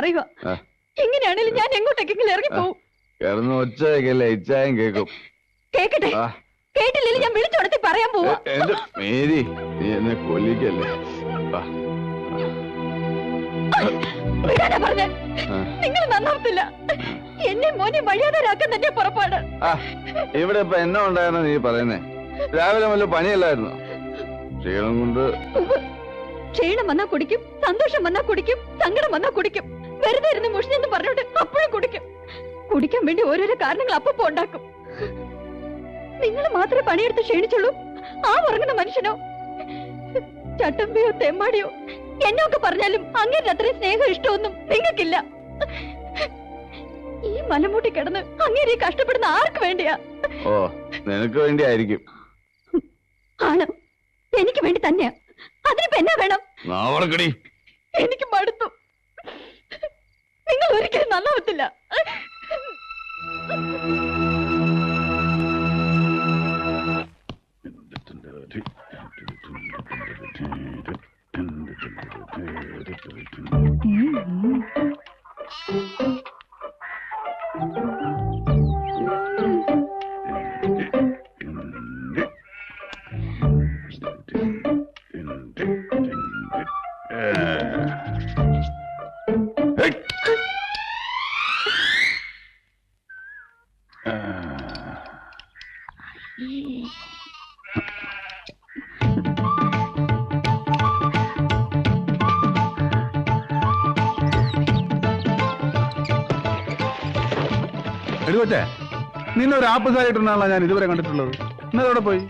പറയുക. എങ്ങനെയാണെങ്കിലും ഞാൻ എങ്ങോട്ടേക്കെങ്കിലും ഇറങ്ങി പോകും കിടന്ന് ഒച്ചയൊക്കെയല്ലേ? ഇച്ചായം കേക്കും കേക്കട്ടെ? കേട്ടില്ലെങ്കിൽ ഞാൻ വിളിച്ചുണർത്തി പറയാൻ പോവാ. മേരി നീ എന്നെ കൊല്ലിക്കല്ലേ? പറഞ്ഞ. നിങ്ങൾ നന്നാവത്തില്ല. എന്നെ മോനെ വഴിയാതരാക്കാൻ തന്നെ പുറപ്പാട്. ഇവിടെ ഇപ്പൊ എന്നാ ഉണ്ടായിരുന്നു നീ പറയുന്നേ? രാവിലെ വല്ല പണിയല്ലായിരുന്നു? ക്ഷീണം കൊണ്ട് ക്ഷീണം വന്നാ കുടിക്കും സന്തോഷം വന്നാ കുടിക്കും സങ്കടം വന്നാ കുടിക്കും. വെറുതെ ഇരുന്ന് മുഷിഞ്ഞെന്ന് പറഞ്ഞോട്ട് അപ്പോഴും കുടിക്കും. കുടിക്കാൻ വേണ്ടി ഓരോരോ കാരണങ്ങൾ അപ്പപ്പോ ഉണ്ടാക്കും. നിങ്ങൾ മാത്രമേ പണിയെടുത്ത് ക്ഷീണിച്ചുള്ളൂ. ആ ഉറങ്ങുന്ന മനുഷ്യനോ? ചട്ടമ്പിയോ തെമ്മാടിയോ എന്നൊക്കെ പറഞ്ഞാലും അങ്ങനെ അത്രയും സ്നേഹം ഇഷ്ടമൊന്നും നിങ്ങൾക്കില്ല. ഈ മലമൂട്ടി കിടന്ന് അങ്ങേരെ കഷ്ടപ്പെടുന്ന ആർക്ക് വേണ്ടിയാ? ഓ നിനക്ക് വേണ്ടിയായിരിക്കും. ആണ്. എനിക്ക് വേണ്ടി തന്നെയാ. അതിനിപ്പോ എന്നാ വേണം? എനിക്ക് മടുത്തു. നിങ്ങൾ ഒരിക്കലും നന്നാവത്തില്ല എഴുകൊച്ചേ നിന്നെ ഒരു ആപ്പസായിട്ടുണ്ടാണല്ലോ ഞാൻ ഇതുവരെ കണ്ടിട്ടുള്ളത്. ഇന്നത് എവിടെ പോയി?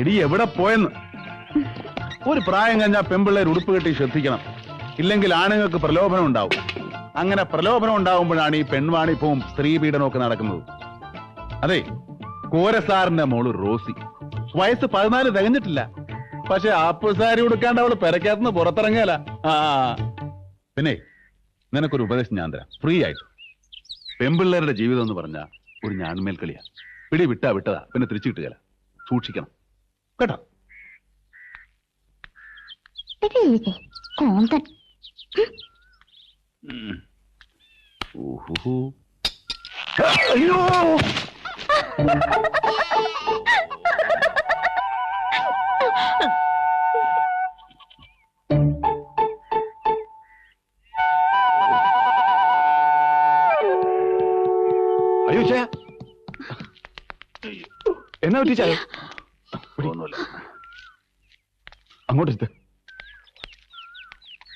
എടി എവിടെ പോയെന്ന്? ഒരു പ്രായം കഴിഞ്ഞാൽ പെമ്പിള്ളേർ ഉടുപ്പ് കെട്ടി ശ്രദ്ധിക്കണം. ഇല്ലെങ്കിൽ ആണുങ്ങൾക്ക് പ്രലോഭനം ഉണ്ടാവും. അങ്ങനെ പ്രലോഭനം ഉണ്ടാവുമ്പോഴാണ് ഈ പെൺവാണിപ്പവും സ്ത്രീ പീഡനമൊക്കെ നടക്കുന്നത്. അതെ കോരസാറിന്റെ മോൾ റോസി. വയസ്സ് പതിനാല് തികഞ്ഞിട്ടില്ല. പക്ഷെ ആപ്പ് സാരി ഉടുക്കാണ്ട് അവൾ പെരക്കകത്തുനിന്ന് പുറത്തിറങ്ങിയല്ല ആ. പിന്നെ നിനക്കൊരു ഉപദേശം ഞാൻ തരാം. ഫ്രീ ആയിട്ട്. പെമ്പിള്ളേരുടെ ജീവിതം എന്ന് പറഞ്ഞാൽ ഒരു ഞാനുമേൽ കളിയാ. പിടി വിട്ടാ വിട്ടതാ. പിന്നെ തിരിച്ചു കിട്ടുകയില്ല. സൂക്ഷിക്കണം. കേട്ടോ? അയ്യോ എന്നാ പറ്റി ചായ? ഒന്നുമില്ല. അങ്ങോട്ട് എടുത്ത്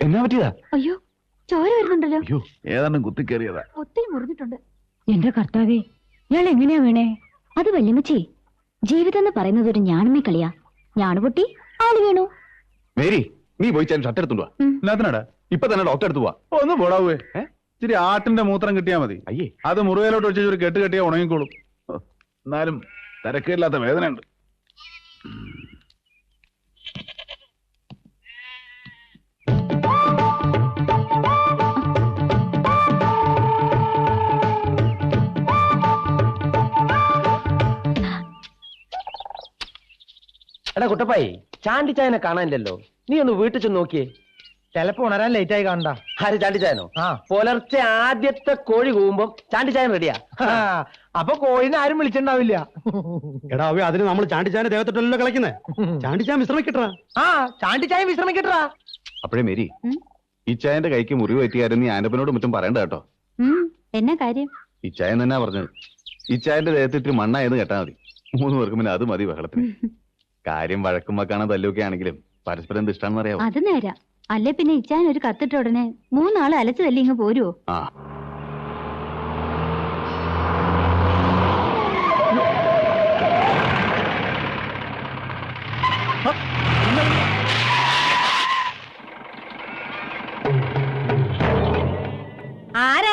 എന്നാ പറ്റിയതാ? അയ്യോ ചോര വരുന്നുണ്ടല്ലോ. അയ്യോ. ഏതാണ്ടും കയറിയതാ ഒത്തിരി മുറിഞ്ഞിട്ടുണ്ട്. എന്റെ കർത്താവേ ഇയാൾ എങ്ങനെയാ വീണേ? അത് വല്യമ്മച്ചി ജീവിതം എന്ന് പറയുന്നത് ഒരു ഞാണുമേ കളിയാ. ഞാണ് പൊട്ടി ആൾ വീണു. മേരി നീ പോയി ചേട്ടൻ ഷർട്ട് എടുത്തുണ്ടോ എന്നാത്തിനാടാ ഇപ്പൊ തന്നെ ഡോക്ടർ എടുത്തു പോവാ. ഒന്ന് പോടാവേ? ഇച്ചിരി ആട്ടിന്റെ മൂത്രം കിട്ടിയാ മതി. അയ്യേ. അത് മുറിവേലോട്ട് വെച്ച് ഒരു കെട്ട് കെട്ടിയാ ഉണങ്ങിക്കോളും. ഹോ, എന്നാലും തിരക്കില്ലാത്ത വേദനയുണ്ട്. എടാ കുട്ടപ്പായി ചാണ്ടിച്ചായനെ കാണാനില്ലല്ലോ. നീ ഒന്ന് വീട്ടിൽ ചെന്ന് നോക്കിയേ. ചിലപ്പോ ഉണരാൻ ലേറ്റ് ആയി കാണണ്ട. ആര് ചാണ്ടിച്ചായനോ ആ. പുലർച്ചെ ആദ്യത്തെ കോഴി കൂവുമ്പം ചാണ്ടിച്ചായൻ റെഡിയാ അപ്പൊ കോഴിനെ ആരും വിളിച്ചിണ്ടാവില്ല എടാ അവ അതിന് നമ്മൾ ചാണ്ടിച്ചാന്റെ ദേവത്തിട്ടല്ലോ കളിക്കുന്നേ? ചാണ്ടിച്ചാൻ വിശ്രമിക്കട്ടാ. ആ ചാണ്ടിച്ചായ വിശ്രമിക്കട്ടാ അപ്പോഴേ മേരി ഈ ചായന്റെ കൈക്ക് മുറിവ് പറ്റിയാരും നീ ആനപ്പനോട് മറ്റും പറയണ്ട കേട്ടോ. എന്നാ കാര്യം? ഈ ചായൻ തന്നെ പറഞ്ഞത്. ഈ ചായന്റെ ദേഹത്ത് ഇത്തിരി മണ്ണായെന്ന് കേട്ടാ മതി. മൂന്ന് പേർക്കും പിന്നെ അത് മതി ബഹളത്തിന്. കാര്യം വഴക്കും വക്കാണോ തല്ലുമൊക്കെ ആണെങ്കിലും പരസ്പരം അറിയാവോ അത് നേരാ. അല്ലേ പിന്നെ ഇച്ചാൻ ഒരു കത്തിട്ട ഉടനെ മൂന്നാൾ അലച്ചു തല്ലി ഇങ്ങ് പോരുവോ? ആ.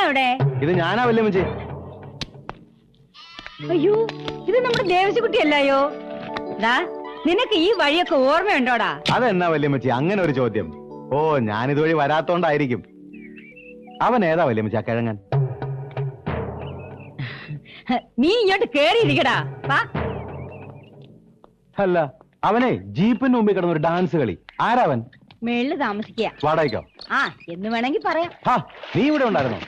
അവിടെ? ഇത് ഞാനാ വല്യമ്മച്ചി. അയ്യോ ഇത് നമ്മുടെ ദേവസിക്കുട്ടിയല്ലായോ ദാ നിനക്ക് ഈ വഴിയൊക്കെ ഓർമ്മയുണ്ടോടാ? അതെന്നാ വല്യമ്മച്ചി? അങ്ങനെ ഒരു ചോദ്യം. ഓ ഞാൻ ഇതുവഴി വരാത്തോണ്ടായിരിക്കും. അവൻ ഏതാ വലിയ മച്ചാ കിഴങ്ങൻ? നീ ഇങ്ങോട്ട് കേറിയിരിക്കടാ. വാ. അല്ല അവനെ ജീപ്പിന് മുമ്പിൽ കിടന്ന ഒരു ഡാൻസ് കളി. ആരാവൻ മേളിൽ താമസിക്കുക വാടകയ്ക്കോ? ആ എന്ന് വേണമെങ്കിൽ പറയാം. നീ ഇവിടെ ഉണ്ടായിരുന്നോ?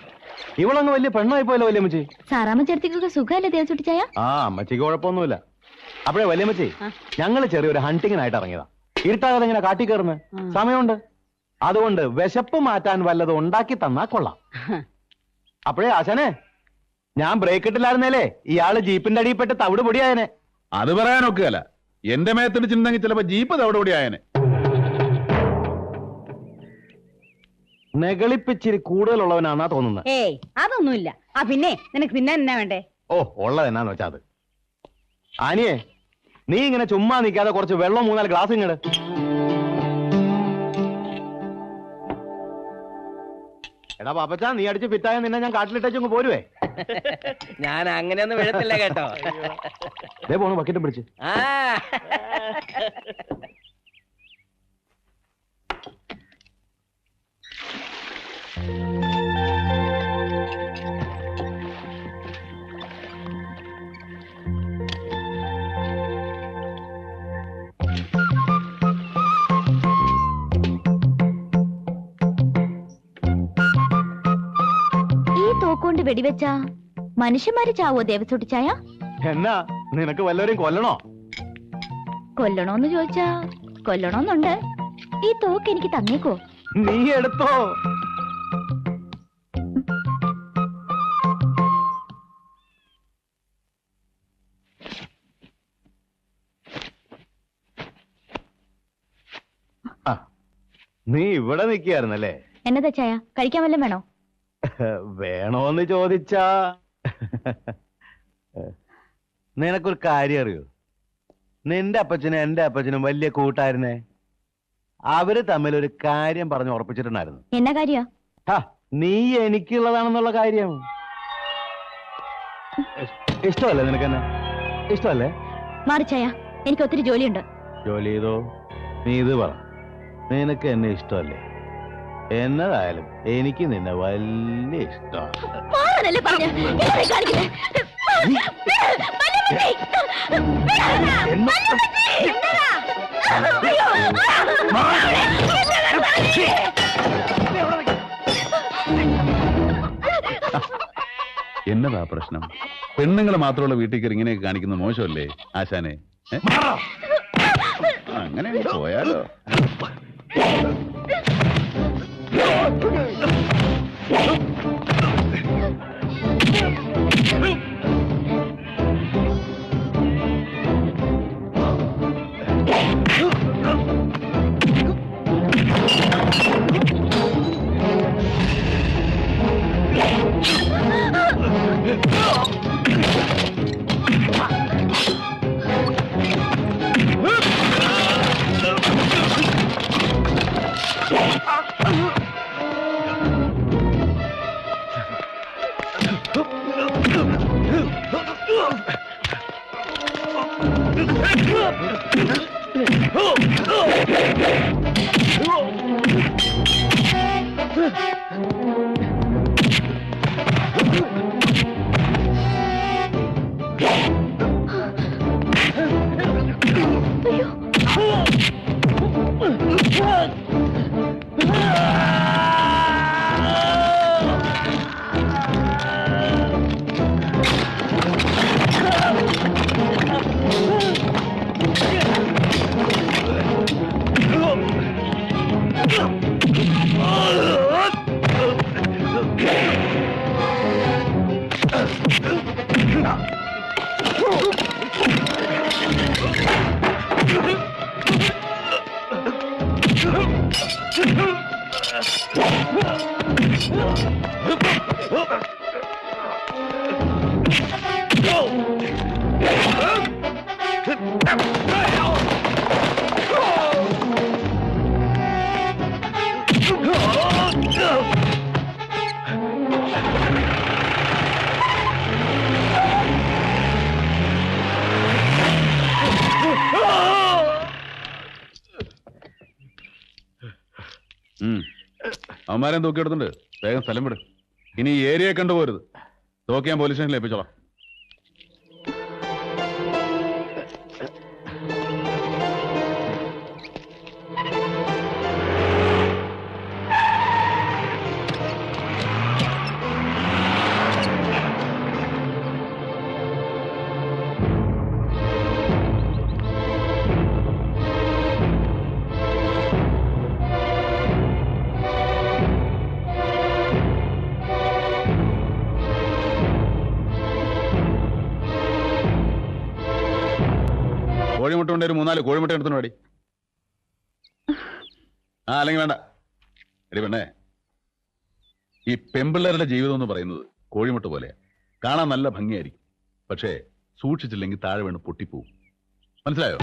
ഇവളങ്ങ് വലിയ പെണ്ണായി പോയല്ലോ വല്യമ്മച്ചി സാറാമ്മ ചേർത്തിക്കൊക്കെ സുഖമല്ലേ ദേവ ചുട്ടിച്ചായ ആ അമ്മച്ചിക്ക് കുഴപ്പമൊന്നുമില്ല. അപ്പോഴേ വല്യമ്മച്ചി. ഞങ്ങൾ ചെറിയൊരു ഹണ്ടിങ്ങിനായിട്ട് ഇറങ്ങിയതാ. ഇരുട്ടാകാതെ ഇങ്ങനെ കാട്ടി കയറുന്നത് സമയമുണ്ട്? അതുകൊണ്ട് വിശപ്പ് മാറ്റാൻ വല്ലതും ഉണ്ടാക്കി തന്നാ കൊള്ളാം. അപ്പോഴേ ആശാനെ ഞാൻ ബ്രേക്ക് ഇട്ടില്ലായിരുന്നേലേ ഇയാൾ ജീപ്പിന്റെ അടിയിൽപ്പെട്ട് തവിട് പൊടിയായനെ. അത് പറയാനൊക്കെയല്ല എന്റെ മേത്തിന് ചിന്തങ്ങി ചിലപ്പോ ജീപ്പ് തവിട് പൊടിയായനെ. നെകളിപ്പിച്ചിരി കൂടുതലുള്ളവനാന്നാ തോന്നുന്നത്. ഏയ് അതൊന്നുമില്ല. ആ പിന്നെ നിനക്ക് പിന്നെ എന്നാ വേണ്ടേ? ഓ ഉള്ളത് എന്നാന്ന് വെച്ചാ അത്. ആനിയെ നീ ഇങ്ങനെ ചുമ്മാ നിൽക്കാതെ കുറച്ച് വെള്ളം മൂന്നാൽ ഗ്ലാസ് ഇങ്ങട്. എടാ പാപ്പച്ചാ നീ അടിച്ച് ഫിറ്റായ നിന്നെ ഞാൻ കാട്ടിലിട്ടു പോരുവേ. ഞാൻ അങ്ങനെയൊന്നും വിഴത്തില്ല കേട്ടോ. അതേ പോണു ബക്കറ്റും പിടിച്ച്. ആ. ഈ തോക്കുകൊണ്ട് വെടിവെച്ച മനുഷ്യന്മാര് ചാവോ ദേവസുട്ടി ചായ? എന്നാ നിനക്ക് വല്ലവരെയും കൊല്ലണോ? കൊല്ലണോന്ന് ചോദിച്ചാ കൊല്ലണോന്നുണ്ട്. ഈ തോക്ക് എനിക്ക് തന്നേക്കോ? നീ എടുത്തോ. നീ ഇവിടെ നിൽക്കുകയായിരുന്നല്ലേ? എന്നതാ ചായ? കഴിക്കാൻ വല്ലതും വേണോ? വേണോന്ന് ചോദിച്ചാ. നിനക്കൊരു കാര്യം അറിയോ? നിന്റെ അപ്പച്ചനും എന്റെ അപ്പച്ചനും വലിയ കൂട്ടായിരുന്നേ. അവർ തമ്മിൽ ഒരു കാര്യം പറഞ്ഞു ഉറപ്പിച്ചിട്ടുണ്ടായിരുന്നു. എന്നാ കാര്യ? നീ എനിക്കുള്ളതാണെന്നുള്ള കാര്യം. ഇഷ്ടമല്ലേ നിനക്ക് നിനക്കെന്നെ? ഇഷ്ടമല്ലേ? മാറിച്ചായ ചായ എനിക്ക് ഒത്തിരി ജോലിയുണ്ട്. ജോലി ചെയ്തോ? നീ ഇത് പറ. നിനക്ക് എന്നെ ഇഷ്ടമല്ലേ? എന്നതായാലും എനിക്ക് നിന്നെ വലിയ ഇഷ്ടമാണ്. മാറാനല്ലേ പറഞ്ഞ? കാണിക്കില്ലേ? എന്നതാ പ്രശ്നം? പെണ്ണുങ്ങൾ മാത്രമുള്ള വീട്ടിൽ കയറി ഇങ്ങനെയൊക്കെ കാണിക്കുന്നത് മോശമല്ലേ ആശാനെ? അങ്ങനെ അങ്ങ് പോയാലോ. Talk to me! ഉം. അവന്മാരെയും തൂക്കിയെടുത്തുണ്ട് വേഗം സ്ഥലം വിട്. ഇനി ഏരിയ കണ്ടുപോരുത് തോക്കി ഞാൻ പോലീസ് സ്റ്റേഷനിൽ ഏൽപ്പിച്ചോളാം. ഒരു മൂന്നാൽ കോഴിമുട്ട എടുത്തു വേടി. ആ അല്ലെങ്കിൽ വേണ്ട. എടി പെണ്ണേ ഈ പെമ്പിള്ളേരുടെ ജീവിതം എന്ന് പറയുന്നത് കോഴിമുട്ട പോലെയാ കാണാൻ നല്ല ഭംഗിയായിരിക്കും. പക്ഷേ സൂക്ഷിച്ചില്ലെങ്കിൽ താഴെ വീണ് പൊട്ടിപ്പോവും. മനസ്സിലായോ?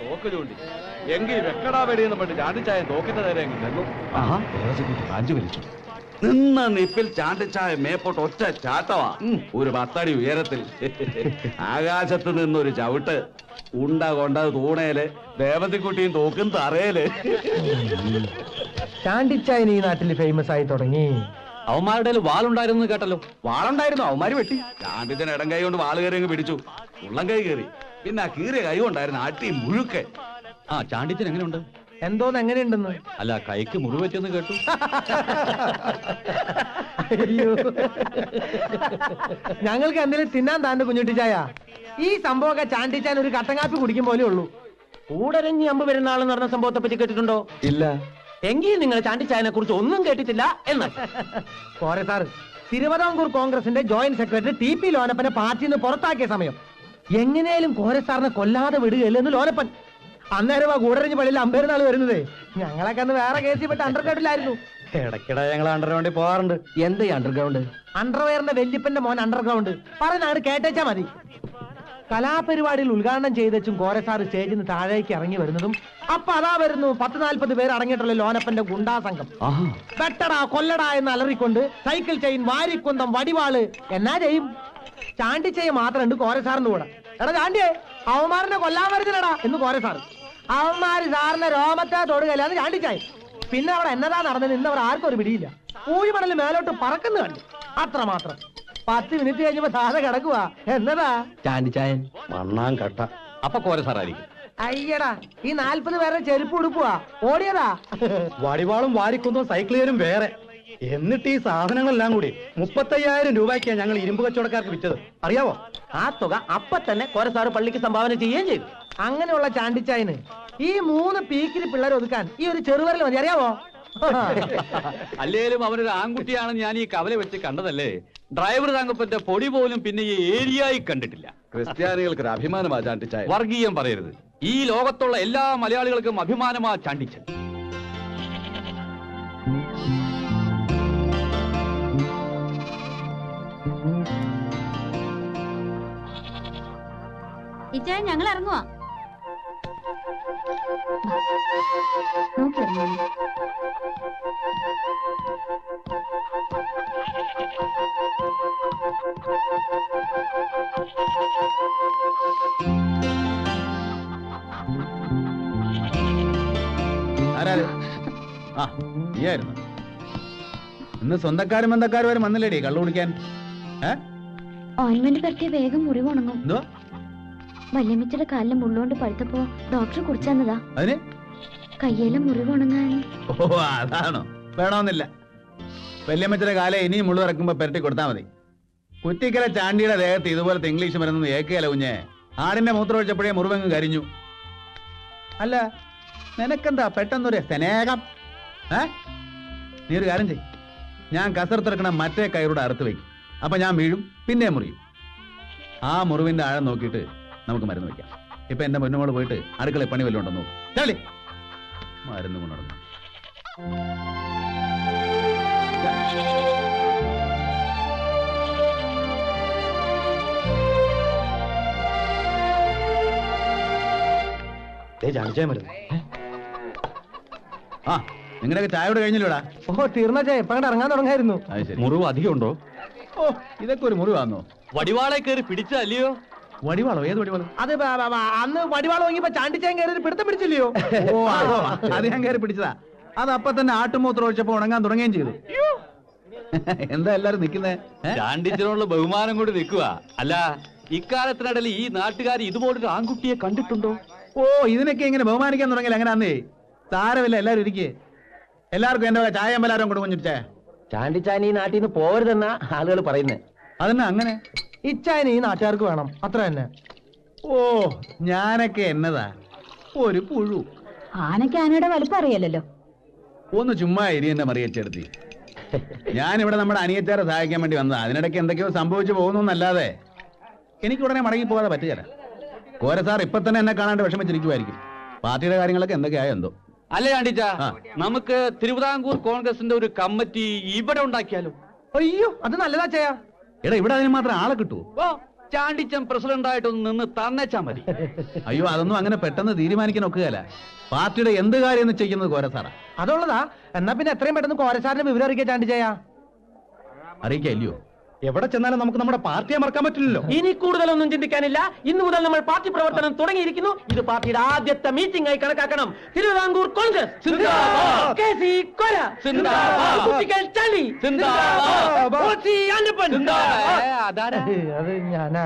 തോക്കലുണ്ട് എങ്കിൽ വെക്കടാ വെടിയെന്ന് പണ്ട് ചാണ്ടിച്ചായ തോക്കിന്റെ നേരെ അങ്ങ് ആഹാ. കാഞ്ചു വലിച്ചു. നിന്ന നിപ്പിൽ ചാണ്ടിച്ചായ മേപ്പോട്ട് ഒറ്റ ചാട്ടവാ. ഒരു പത്തടി ഉയരത്തിൽ. ആകാശത്ത് നിന്നൊരു ചവിട്ട്. ഉണ്ട കൊണ്ടത് തൂണേൽ. ദേവതിക്കുട്ടിയും തോക്കും തറയിൽ ചാണ്ടിച്ചായൻ ഈ നാട്ടിൽ ഫേമസ് ആയി തുടങ്ങി. അവന്മാരുടെ വാളുണ്ടായിരുന്നു കേട്ടല്ലോ. വാളുണ്ടായിരുന്നു അവന്മാര് വെട്ടി. ചാണ്ടിച്ചൻ ഇടം കൈ കൊണ്ട് വാൾ കയറി അങ്ങ് പിടിച്ചു. ഉള്ളം കൈ കയറി. പിന്നെ ആ കീറിയ കൈ കൊണ്ടായിരുന്നു അട്ടി മുഴുക്കെ. ആ ചാണ്ടിച്ചൻ എങ്ങനെയുണ്ട്? എന്തോന്ന് എങ്ങനെയുണ്ടെന്ന്? അല്ല കൈക്ക് മുറിവ് വെച്ചെന്ന് കേട്ടു. അയ്യോ. ഞങ്ങൾക്ക് എന്തെങ്കിലും തിന്നാൻ താണ്ട് കുഞ്ഞുട്ടിച്ചായ. ഈ സംഭവമൊക്കെ ചാണ്ടിച്ചാൻ ഒരു കട്ടങ്ങാപ്പി കുടിക്കും പോലെ ഉള്ളൂ. കൂടരഞ്ഞി അമ്പ് പെരുന്നാൾ എന്ന് പറഞ്ഞ സംഭവത്തെ പറ്റി കേട്ടിട്ടുണ്ടോ? ഇല്ല. എങ്കിൽ നിങ്ങൾ ചാണ്ടിച്ചായനെ കുറിച്ച് ഒന്നും കേട്ടിട്ടില്ല എന്ന്. പോരെ സാർ തിരുവിതാംകൂർ കോൺഗ്രസിന്റെ ജോയിന്റ് സെക്രട്ടറി ടി പി ലോനപ്പനെ പാർട്ടിയിൽ നിന്ന് പുറത്താക്കിയ സമയം. എങ്ങനെയാലും കോര സാറിനെ കൊല്ലാതെ വിടുകയില്ലെന്ന് ലോനപ്പൻ. അന്നേരം ആ കൂടരഞ്ഞ് പള്ളിയിൽ അമ്പേരുന്നാൾ വരുന്നത്. ഞങ്ങളൊക്കെ അന്ന് വേറെ കേസിൽ പെട്ട് അണ്ടർഗ്രൗണ്ടിലായിരുന്നു ഇടയ്ക്കിടെ ഞങ്ങൾ അണ്ടർഗ്രൗണ്ടിൽ പോകാറുണ്ട്. എന്ത് അണ്ടർഗ്രൗണ്ട് അണ്ടർവെയറിന്റെ വെല്ലിപ്പന്റെ മോൻ അണ്ടർഗ്രൗണ്ട് പറഞ്ഞാണ് കേട്ടേച്ചാ മതി. കലാപരിപാടിയിൽ ഉദ്ഘാടനം ചെയ്തച്ചും കോരസാർ സ്റ്റേജിൽ നിന്ന് താഴേക്ക് ഇറങ്ങി വരുന്നതും അപ്പൊ അതാ വരുന്നു. പത്ത് നാൽപ്പത് പേര് അടങ്ങിയിട്ടുള്ള ലോനപ്പന്റെ ഗുണ്ടാ സംഘം. വെട്ടടാ കൊല്ലടാ എന്ന് അലറിക്കൊണ്ട് സൈക്കിൾ ചെയിൻ വാരിക്കുന്തം വടിവാൾ എന്നാ ചെയ്യും? ചാണ്ടിച്ചെയ്യ മാത്രമുണ്ട് കോരസാറിന്റെ കൂടെ. എടാ ചാണ്ടിയേ. അവന്മാരനെ കൊല്ലാൻ വരുന്നില്ലടാ എന്ന് സാർ അവന്മാര് സാറിന്റെ രോമത്തെ തൊടുകയില്ലാന്ന് ചാണ്ടിച്ചായി. പിന്നെ അവിടെ എന്നതാ നടന്നത് ഇന്ന് അവർ ആർക്കും ഒരു പിടിയില്ല. പൂഴിമണൽ മേലോട്ട് പറക്കുന്നു കണ്ടു അത്ര മാത്രം പത്ത് മിനിറ്റ് കഴിഞ്ഞപ്പോ സാധ കിടക്കുക എന്നതാ? ചാണ്ടിച്ചായൻ. മണ്ണാം കട്ട. അപ്പൊ കോര സാറായിരിക്കും. അയ്യടാ ഈ നാൽപ്പത് പേരെ ചെരുപ്പ് ഉടുപ്പുവാ ഓടിയതാ. വടിവാളും വാരിക്കുന്നതും സൈക്കിളുകാരും വേറെ. എന്നിട്ട് ഈ സാധനങ്ങളെല്ലാം കൂടി മുപ്പത്തയ്യായിരം രൂപയ്ക്കാണ് ഞങ്ങൾ ഇരുമ്പ് കച്ചവടക്കാർക്ക് വിറ്റത്. അറിയാവോ? ആ തുക അപ്പൊ തന്നെ കോരസാറ് പള്ളിക്ക് സംഭാവന ചെയ്യുകയും ചെയ്തു. അങ്ങനെയുള്ള ചാണ്ടിച്ചായന് ഈ മൂന്ന് പീക്കിരി പിള്ളേരെ ഒതുക്കാൻ ഈ ഒരു ചെറുവരൽ മതി. അറിയാവോ? അല്ലേലും അവരൊരു ആൺകുട്ടിയാണെന്ന് ഞാൻ ഈ കവല വെച്ച് കണ്ടതല്ലേ? ഡ്രൈവർ തങ്കപ്പന്റെ പൊടി പോലും പിന്നെ ഈ ഏരിയയിൽ കണ്ടിട്ടില്ല. ക്രിസ്ത്യാനികൾക്ക് ഒരു അഭിമാനമാ ചാണ്ടിച്ചായ വർഗീയം പറയരുത്. ഈ ലോകത്തുള്ള എല്ലാ മലയാളികൾക്കും അഭിമാനമാ ചാണ്ടിച്ചൻ. ഇച്ചായ ഞങ്ങൾ ഇറങ്ങുവാ. ആരാത്? ആ നീയായിരുന്നു. ഇന്ന് സ്വന്തക്കാരും ബന്ധക്കാരും വരെ വന്നില്ലേടി കള്ളു കുടിക്കാൻ? ഏ? ഓയിൻമെന്റ് പറ്റിയ വേഗം മുറിവുണങ്ങും എന്തോ? വല്യമ്മച്ചിയുടെ കാലിലെ മുള്ളുകൊണ്ട് പഴുത്തപ്പോ ഡോക്ടർ കുടിച്ചാന്നതാ അതിന്? കയ്യിലെ മുറിവുണങ്ങാൻ ഓ അതാണോ? വേണമെന്നില്ല. വല്യമ്മച്ചിയുടെ കാലം ഇനിയും മുള്ളു ഇറക്കുമ്പോ പെരട്ടി കൊടുത്താ മതി. കുറ്റിക്കല ചാണ്ടിയുടെ ദേഹത്ത് ഇതുപോലത്തെ ഇംഗ്ലീഷ് മരുന്ന് ഏക്കുകയല്ല കുഞ്ഞെ. ആടിന്റെ മൂത്രം ഒഴിച്ചപ്പോഴേ മുറിവെങ്ങും കരിഞ്ഞു. അല്ല നിനക്കെന്താ പെട്ടെന്നൊരു സ്നേഹം? ഏ? നീ ഒരു കാര്യം ചെയ്. ഞാൻ കസർത്തിറക്കണ മറ്റേ കയറുടെ അറുത്ത് വയ്ക്കും അപ്പൊ ഞാൻ വീഴും പിന്നെ മുറിയും. ആ മുറിവിന്റെ ആഴം നോക്കിയിട്ട് നമുക്ക് മരുന്ന് വെക്കാം ഇപ്പൊ എന്റെ മുന്നോട് പോയിട്ട് അടുക്കള പണി വല്ലതും ഉണ്ടോ നോക്കും. മരുന്ന് കൊണ്ടുനടന്നു ആ നിങ്ങളുടെയൊക്കെ ചായയോട് കഴിഞ്ഞില്ലോടാ? ഓ തീർന്ന ചായ. ഇപ്പൊ അങ്ങോട്ട് ഇറങ്ങാൻ തുടങ്ങായിരുന്നു. മുറിവ് അധികം ഉണ്ടോ ഓ ഇതൊക്കെ ഒരു മുറിവാന്നോ? വടിവാളെ കയറി പിടിച്ചല്ലയോ വടിവാളോ? ഏത് വടിവാളോ? അത് ബ- ബ- ബ- അന്ന് വടിവാളോ വാങ്ങിയപ്പോ ചാണ്ടിച്ചാൻ കയറി പിടുത്തം പിടിച്ചില്ലയോ? ഓ അതോ അത് ഞാൻ കയറി പിടിച്ചതാ. അത് അപ്പൊ തന്നെ ആട്ടുമൂത്രം ഒഴിച്ചപ്പോ ഉണങ്ങാൻ തുടങ്ങുകയും ചെയ്തു. എന്താ എല്ലാരും നിക്കുന്നേ? ചാണ്ടിച്ചനുള്ള ബഹുമാനം കൊണ്ട് നിൽക്കുക അല്ല ഇക്കാലത്തിനിടയിൽ ഈ നാട്ടുകാർ ഇതുപോലൊരു ആൺകുട്ടിയെ കണ്ടിട്ടുണ്ടോ? ഓ ഇതിനൊക്കെ ഇങ്ങനെ ബഹുമാനിക്കാൻ തുടങ്ങിയില്ല? അന്നേ. താരമില്ല എല്ലാരും ഇരിക്കേ. എല്ലാവർക്കും എന്റെ വക ചായ എല്ലാരും കൊടുക്കും ചാണ്ടിച്ചാൻ ഈ നാട്ടിൽ നിന്ന് പോരുതെന്നാ ആളുകൾ പറയുന്നത് അതന്നെ അങ്ങനെ? ഇച്ചായന് ഈ നാട്ടുകാർക്ക് വേണം. അത്ര തന്നെ. ഓ ഞാനൊക്കെ എന്നതാ? ഒരു പുഴു. ആനയ്ക്ക് ആനയുടെ വലുപ്പം അറിയല്ലോ ഒന്ന് ചുമ്മാ ഇരി എന്നെ മറിയച്ചെടുത്തി ഞാനിവിടെ നമ്മുടെ അനിയച്ചാരെ സഹായിക്കാൻ വേണ്ടി വന്നതാ. അതിനിടയ്ക്ക് എന്തൊക്കെയോ സംഭവിച്ചു പോകുന്നല്ലാതെ എനിക്ക് ഉടനെ മടങ്ങി പോകാതെ പറ്റുകയില്ല കോര സാർ ഇപ്പൊ തന്നെ എന്നെ കാണാണ്ട് വിഷമിച്ചിരിക്കുമായിരിക്കും പാർട്ടിയുടെ കാര്യങ്ങളൊക്കെ എന്തൊക്കെയായോ എന്തോ? അല്ലേ ആണ്ടിച്ച? ആ. നമുക്ക് തിരുവിതാംകൂർ കോൺഗ്രസിന്റെ ഒരു കമ്മിറ്റി ഇവിടെ ഉണ്ടാക്കിയാലോ? അയ്യോ അത് നല്ലതാ ചെയ്യാ എടാ ഇവിടെ അതിന് മാത്രം ആളെ കിട്ടുമോ ചാണ്ടിച്ചൻ പ്രസിഡന്റ് ആയിട്ടൊന്ന് നിന്ന് തന്നേച്ചാ മതി. അയ്യോ അതൊന്നും അങ്ങനെ പെട്ടെന്ന് തീരുമാനിക്കാൻ ഒക്കുകയല്ല. പാർട്ടിയുടെ എന്ത് കാര്യം ചെയ്യുന്നത് കോരസാറാ അതുള്ളതാ. എന്നാ പിന്നെ എത്രയും പെട്ടെന്ന് കോരസാറിന്റെ വിവരം അറിയിക്കാൻ ചാണ്ടിച്ചയാ? അറിയിക്കാം ഇല്ലയോ? എവിടെ ചെന്നാലും നമുക്ക് നമ്മുടെ പാർട്ടിയെ മറക്കാൻ പറ്റില്ലല്ലോ. ഇനി കൂടുതലൊന്നും ചിന്തിക്കാനില്ല. ഇന്നു മുതൽ നമ്മൾ പാർട്ടി പ്രവർത്തനം തുടങ്ങിയിരിക്കുന്നു. ഇത് പാർട്ടിയുടെ ആദ്യത്തെ മീറ്റിംഗ് ആയി കണക്കാക്കണം. തിരുവിതാംകൂർ കോൺഗ്രസ്. അതാരാ അത് ഞാനാ.